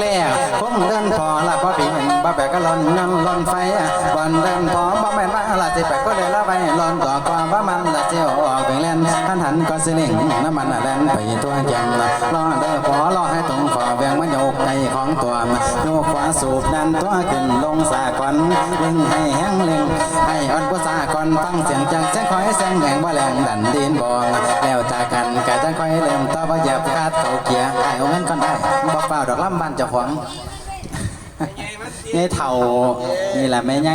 แก่คงเดินพอละพอปีนบ่แปก็ลอนนั่นลอนไฟบอนเดินพอบ่แม่นว่าละสิไปก็เลยละไปลอนต่อความว่ามันละเจียวออกไปเล่นท่านหันก็สิเล่งน้ำมันแล่นไปตัวแกงละรอเด้อพอรอให้ตรงขอเวียงมันโยกใจของตัวโยกขวาสูบดันตัวขึ้นลงสากอนเล่งให้แห้งเล่งให้อ่อนผู้สากอนฟังเสียงจังแจ้งคอยแซงแหงบ่แรงดันดินบองแล้วจาก บ่เปล่าดอกลำบ้านเจ้าของนี่เท่านี่แหละแม่ไง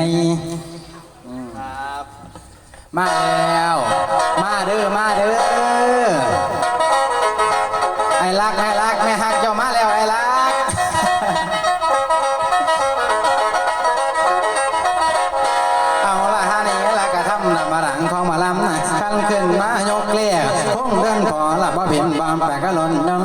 มาแล้ว มาเด้อมาเด้อไอ้รักไอ้รักแม่ฮักเจ้ามาแล้วไอ้รักเอาละฮะนี่ละกะทำละมาหลังของมาลำนะกันขึ้นมายกเลี้ยคงเดินพอละบ่เห็นบอมแปะก็หล่นนอนหล่นไฟบอน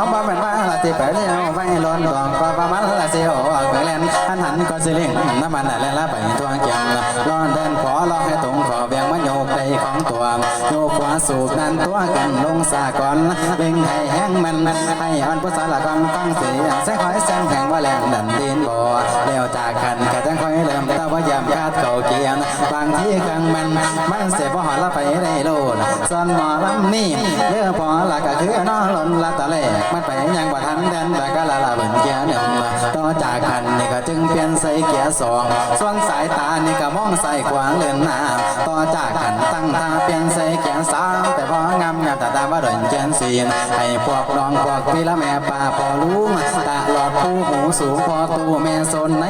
เดินพอบ่เป็นว่าละที่ไปเลี้ยวไฟหล่นดอกก็ประมาณละสียวออกไปแลนหันหันก็สิเล่งน้ำมันละแล้วละไปตัวเกียงละรอนเดินพอรอให้ตรงขอเบียงมันโยกใจของตัวโยกขวาสูบนั่นตัวกันลงสาก่อนเล่งให้แห้งมันให้อ่อนผู้สารกองฟังเสียงแสงคอยแสงแข็งว่าแรงดันดินบ่แล้วจากกันแค่จังคอยเริ่มตาว่ายามคาดเก่าเกียงบางที่กลางมันมันเสียบ่หอละไปได้โลดส่วนหมอลำนี่เลือพอละก็คือนอหล่นละตะเลกมันไปยังบ่าทันเดินแต่ก็ละละเบิ่นเกียร์หนึ่งต่อจากกันนี่ก็จึงเปลี่ยนใส่เกียสองส่วนสายตานี่ก็มองใส่ขวางเลือนหน้าต่อจากกันตั้งท่าเปลี่ยนใส่เกียสามแต่พองามงามแต่ตาว่าเดินเกียร์สี่ให้พวกน้องพวกพี่ละแม่ป้าพอรู้ตลอดผู้หูสูงพอตู้แม่โซนใน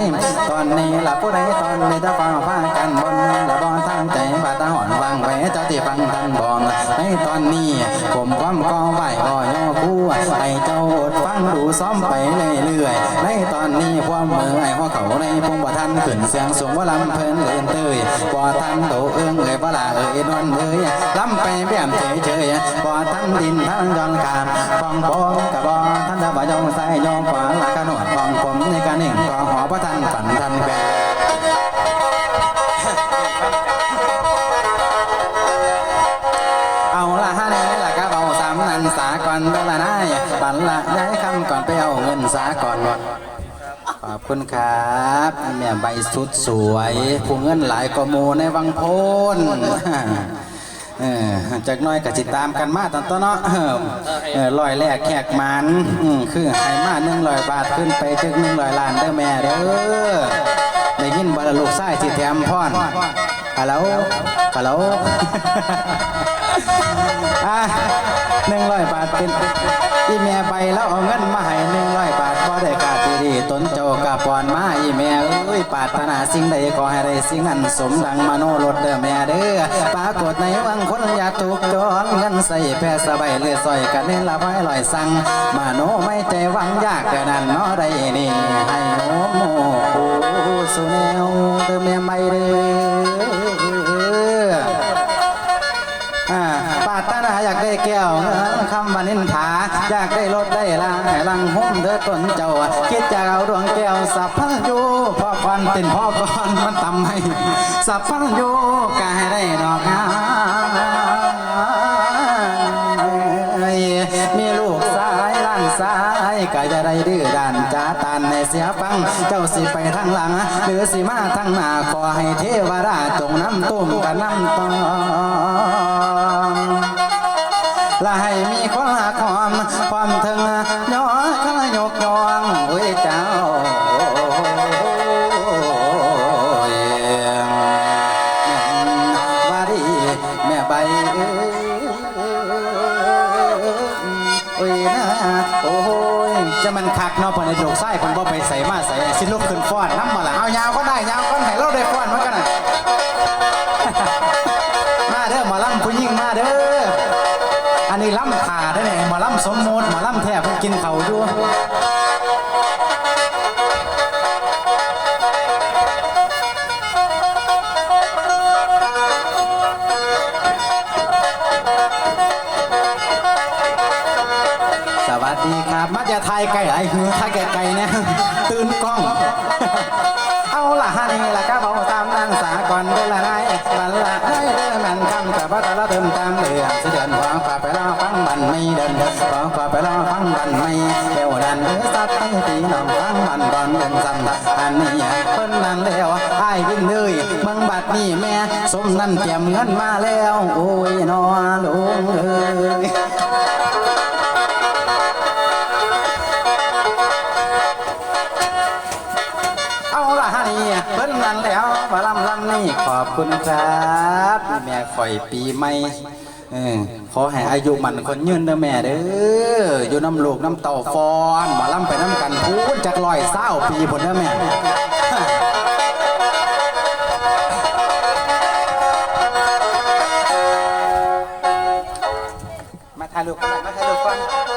ตอนนี้ละผู้ใดตอนนี้จะฟังฟังกันบนละบอทางใจบาตาหอนฟังไว้เจ้าที่ฟังทันบองในตอนนี้ผมความก็ไหวอ่อยอคู่ให้เจ้าอดฟังดูซ้อมไปเรื่อยๆในตอนนี้ความมือไอ้หัวเขาในพงบ่ทันขึ้นเสียงสูงว่าลำเพลินเล่นเตยบ่ทันโตเอื้องเอ้ยบ่ละเอ้ยนวลเอ้ยลำไปแบบเฉยๆบ่ทันดินทันยอนขามฟองปองกะบ่ทันดาบ่ยองใส่ยองขวาละกะหนวดฟองผ สาก่อนาได้ปันละย้ายคำก่อนไปเอาเงินสาก่อนขอบคุณครับแม่ใบสุดสวยผู้เงินหลายกว่าหมูในวังโพนเออจากน้อยกับจิตตามกันมาตั้งต้นเนาะเออเอลอยแรกแขกมันอืมคือให้มาหนึ่งร้อยบาทขึ้นไปถึงหนึ่งร้อยล้านเด้อแม่เด้อได้ยินบรรลูกไส้สิแถมพรฮัลโหลฮัลโหล หนึ่งร้อยบาทเป็นอีแม่ไปแล้วเอาเงินมาให้หนึ่งร้อยบาทพอได้กาดีดีตนเจ้ากาปอนมาอีแม่เอ้ยปรารถนาสิ่งใดขอให้ได้สิ่งนั้นสมดังมโนรถเด้อแม่เด้อปรากฏในวังคนอยากถูกจองเงินใส่แพร่สบายเลือดซอยกันเน้นละไว้ลอยสั่งมโนไม่ใจวังยากแต่นั้นเนาะได้นี่ให้โนโมสุเนวเด้อแม่ไม่เด้อ อยากได้แก้วคำวันนินทาอยากได้รถได้ลางให้ลังหุ้มเด้อต้นเจ้า คิดจะเอาดวงแก้วสับพันยูพ่อควันตินพ่อก่อนมันทำให้สับพันยูกายได้ดอกงามมีลูกสายล้านสายก็จะได้ดื้อด้านจ้าตันในเสียฟัง เจ้าสิไปทางหลัง หรือสิมาทางหน้าขอให้เทวดาจงน้ำตุ้มกับน้ำตอง และให้มีความหักหอมความถึงย้อนข้ายกยองโอ้ยเจ้าว่าดีแม่ใบเอ้ยโอ้ยนะโอ้ยจะมันคักเนาะปานในโลกไส้คนบ่ไปใส่มาใส่สิลุกขึ้นฟอนน้ำมาละเอายาวก็ได้ยาว ดีครับ มาจะทยไก่ไหลหือทายไก่ไก่เนี่ยตื่นกล้อง เอาละฮะนี่ละก็บอกตามนางสาก่อนเวลาไรบันละได้เด้อแมันคำกับว่าแต่ละเดิมตามเดือนสิเดินขวาขวาไปแล้วฟังบันไม่เดินเดินขวาขวาไปแล้วฟังบันไม่เดียวดันเดือดสัตว์ตั้งตีน้องฟังบันบอลเดินซ้ำอันนี้เพิ่นนั่นแล้วไอ้วิ่งเลยเมืองบัดนี่แม่สมนั่นเตรียมเงินมาแล้ว โอ้ยนอลุงเอ้ย ขอบคุณครับแม่คอยปีใหม่ขอให้อายุมันคนยืนเด้อแม่เด้ออยู่น้ำลูกน้ำเต่าฟอนหมาล่ำไปน้ำกันพูดจากลอยเศร้าปีผลเด้อแม่มาถ่ายรูปกันมาถ่ายรูปกัน